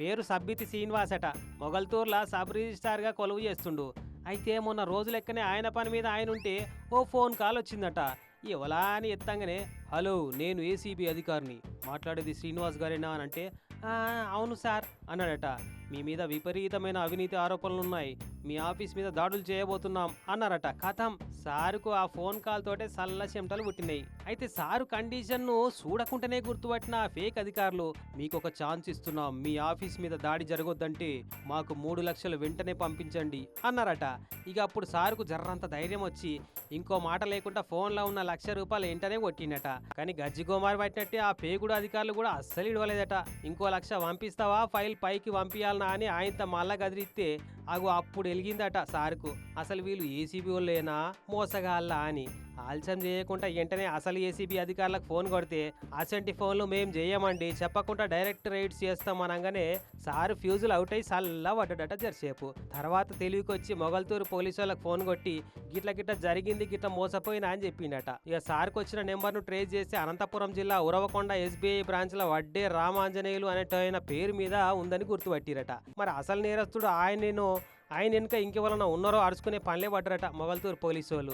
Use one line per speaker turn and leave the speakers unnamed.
పేరు సబ్బితి శ్రీనివాస్ అట మొగల్తూర్లా సబ్ రిజిస్ట్రార్గా కొలువు చేస్తుండు. అయితే మొన్న రోజు లెక్కనే ఆయన పని మీద ఆయన ఉంటే ఓ ఫోన్ కాల్ వచ్చిందట. ఎవలా అని ఎత్తంగానే హలో నేను ఏసీబీ అధికారిని. మాట్లాడేది శ్రీనివాస్ గారేనా? అని అంటే అవును సార్ అన్నాడట. మీ మీద విపరీతమైన అవినీతి ఆరోపణలు ఉన్నాయి మీ ఆఫీస్ మీద దాడులు చేయబోతున్నాం అన్నారట. కథం సారుకు ఆ ఫోన్ కాల్ తోటే సల్ల చెమటలు పుట్టినాయి. అయితే సారు కండిషన్ను చూడకుండానే గుర్తుపట్టిన ఫేక్ అధికారులు మీకు ఒక ఛాన్స్ ఇస్తున్నాం. మీ ఆఫీస్ మీద దాడి జరగొద్దంటే మాకు మూడు లక్షలు వెంటనే పంపించండి అన్నారట. ఇక అప్పుడు సారుకు జర్రంత ధైర్యం వచ్చి ఇంకో మాట లేకుండా ఫోన్లో ఉన్న లక్ష రూపాయలు వెంటనే కొట్టిండట. కానీ గజ్జి కుమార్ పట్టినట్టే ఆ పేగుడు అధికారులు కూడా అస్సలు ఇడవలేదట. ఇంకో లక్ష పంపిస్తావా? ఫైల్ పైకి పంపించాలనా అని ఆయనతో మళ్ళా గదిరిస్తే అగు అప్పుడు వెలిగిందట సార్కు. అసలు వీళ్ళు ఏసీబీ వాళ్ళేనా? మోసగాళ్ళ అని. ఆలస్యం చేయకుండా వెంటనే అసలు ఏసీబీ అధికారులకు ఫోన్ కొడితే అసంటి ఫోన్లు మేము చేయమండి చెప్పకుండా డైరెక్ట్ రైడ్స్ చేస్తాం అనగానే సారు ఫ్యూజులు అవుట్ అయి సల్లా పడ్డట జరిసేపు. తర్వాత తెలివికి వచ్చి మొగల్తూరు పోలీసు వాళ్ళకి ఫోన్ కొట్టి గిట్ల గిట్ట జరిగింది గిట్ట మోసపోయినా అని చెప్పిండట. ఇక సార్కు వచ్చిన నెంబర్ను ట్రేస్ చేసి అనంతపురం జిల్లా ఉరవకొండ ఎస్బీఐ బ్రాంచ్ల వడ్డే రామాంజనేయులు అనేటైన పేరు మీద ఉందని గుర్తుపట్టిరట. మరి అసలు నేరస్తుడు ఆయనేనో ఆయన వెనుక ఇంకెవరన్నా ఉన్నారో అరుచుకునే పనిలే పడ్డారట మొగల్తూరు పోలీసు వాళ్ళు.